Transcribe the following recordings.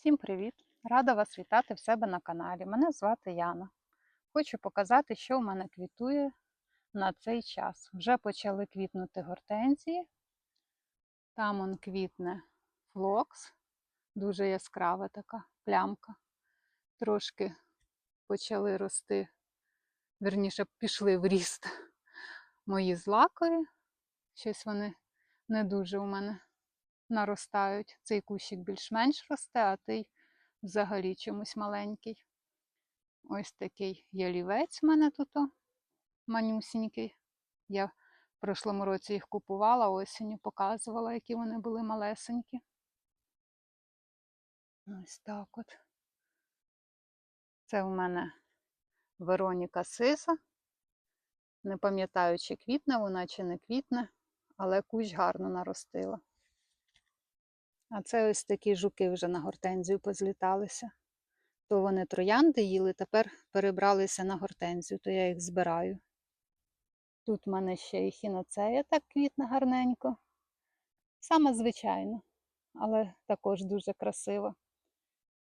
Всім привіт! Рада вас вітати в себе на каналі. Мене звати Яна. Хочу показати, що в мене квітує на цей час. Вже почали квітнути гортензії. Там он квітне флокс, дуже яскрава така плямка. Трошки почали рости, верніше, пішли в ріст мої злакові. Щось вони не дуже у мене наростають. Цей кущик більш-менш росте, а той взагалі чомусь маленький. Ось такий ялівець в мене тут манюсінький. Я в прошлому році їх купувала, осінню показувала, які вони були малесенькі. Ось так от. Це в мене Вероніка Сиза. Не пам'ятаю, чи квітне вона, чи не квітне, але кущ гарно наростила. А це ось такі жуки вже на гортензію позліталися. То вони троянди їли, тепер перебралися на гортензію, то я їх збираю. Тут в мене ще і хіноцея так квітне гарненько. Саме звичайно, але також дуже красиво.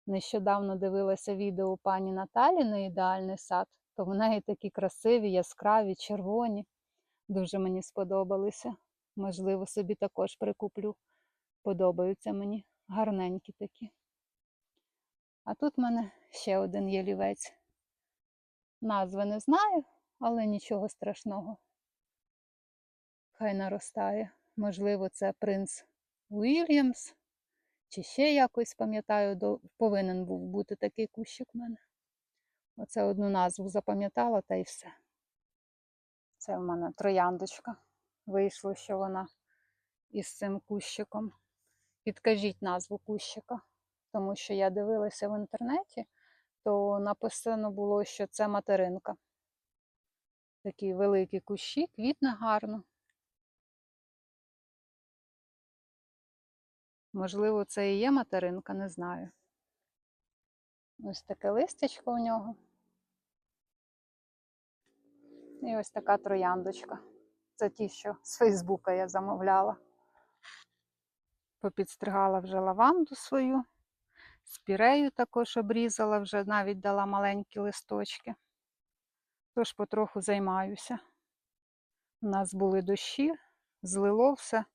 Нещодавно дивилася відео пані Наталі на ідеальний сад, то в неї такі красиві, яскраві, червоні. Дуже мені сподобалися. Можливо, собі також прикуплю. Подобаються мені гарненькі такі. А тут в мене ще один ялівець. Назви не знаю, але нічого страшного. Хай наростає. Можливо, це принц Уільямс, чи ще якось, пам'ятаю, повинен був бути такий кущик в мене. Оце одну назву запам'ятала та й все. Це в мене трояндочка. Вийшло, що вона із цим кущиком. Підкажіть назву кущика, тому що я дивилася в інтернеті, то написано було, що це материнка. Такі великі кущі, квітне гарно. Можливо, це і є материнка, не знаю. Ось таке листячко у нього. І ось така трояндочка. Це ті, що з Фейсбука я замовляла. Попідстригала вже лаванду свою. Спірею також обрізала, вже навіть дала маленькі листочки. Тож потроху займаюся. У нас були дощі, злило все.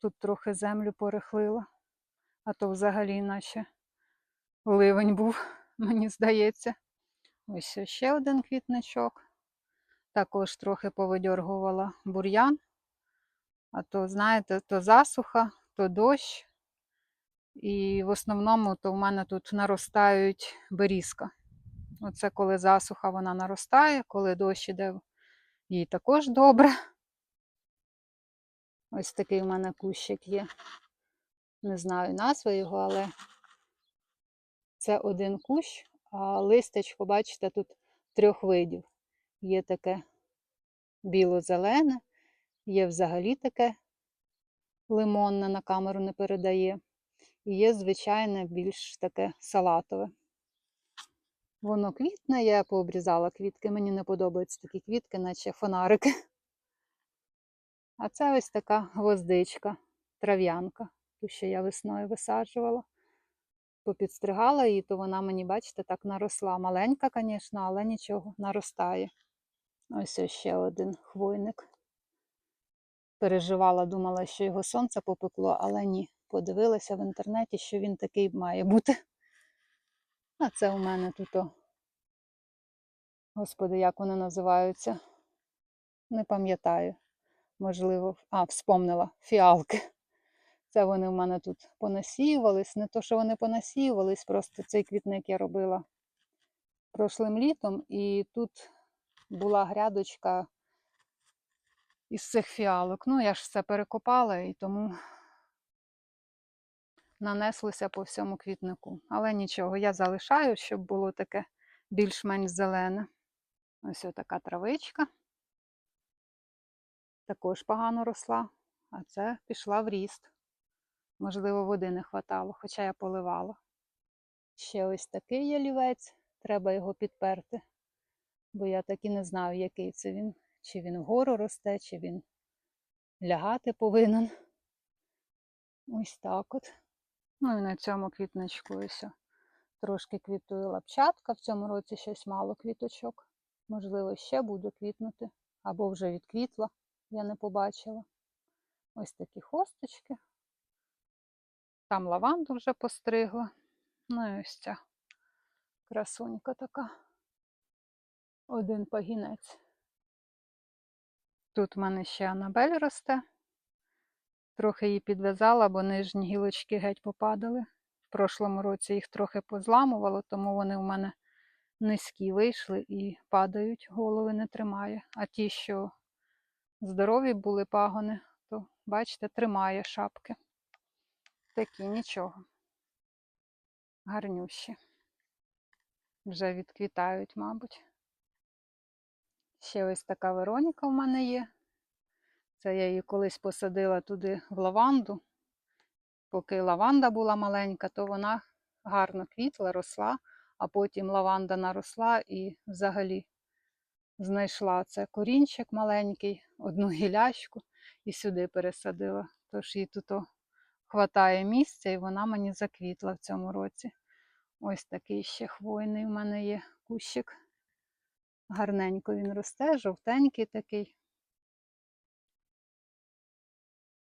Тут трохи землю порихлило, а то взагалі наче ливень був, мені здається. Ось ще один квітничок. Також трохи повидьоргувала бур'ян. А то, знаєте, то засуха, то дощ. І в основному то в мене тут наростають берізка. Оце коли засуха вона наростає, коли дощ іде, їй також добре. Ось такий в мене кущик є. Не знаю назви його, але це один кущ, а листячко, бачите, тут трьох видів. Є таке біло-зелене, є взагалі таке лимонне, на камеру не передає. І є звичайне більш таке салатове. Воно квітне, я пообрізала квітки. Мені не подобаються такі квітки, наче фонарики. А це ось така гвоздичка, трав'янка, ту, що я весною висаджувала. Попідстригала її, то вона мені, бачите, так наросла. Маленька, звісно, але нічого, наростає. Ось ще один хвойник. Переживала, думала, що його сонце попекло, але ні. Подивилася в інтернеті, що він такий має бути. А це у мене тут, господи, як вони називаються? Не пам'ятаю. Можливо, а, вспомнила, фіалки. Це вони в мене тут понасіювались. Не то, що вони понасіювались, просто цей квітник я робила прошлим літом, і тут була грядочка із цих фіалок. Ну, я ж все перекопала і тому нанеслося по всьому квітнику. Але нічого, я залишаю, щоб було таке більш-менш зелене. Ось така травичка. Також погано росла, а це пішла в ріст. Можливо, води не хватало, хоча я поливала. Ще ось такий ялівець, треба його підперти, бо я так і не знаю, який це він. Чи він вгору росте, чи він лягати повинен. Ось так от. Ну і на цьому квітничку ось трошки квітує лапчатка. В цьому році щось мало квіточок. Можливо, ще буде квітнути. Або вже відквітла, я не побачила. Ось такі хосточки. Там лаванду вже постригла. Ну і ось ця красунька така. Один пагінець. Тут в мене ще Анабель росте. Трохи її підв'язала, бо нижні гілочки геть попадали. В прошлому році їх трохи позламувало, тому вони у мене низькі вийшли і падають, голови не тримає. А ті, що здорові були пагони, то, бачите, тримає шапки. Такі нічого. Гарнющі. Вже відквітають, мабуть. Ще ось така Вероніка в мене є. Це я її колись посадила туди в лаванду. Поки лаванда була маленька, то вона гарно квітла, росла, а потім лаванда наросла і взагалі знайшла це корінчик маленький, одну гіляшку і сюди пересадила. Тож їй тут хватає місця, і вона мені заквітла в цьому році. Ось такий ще хвойний в мене є кущик. Гарненько він росте, жовтенький такий.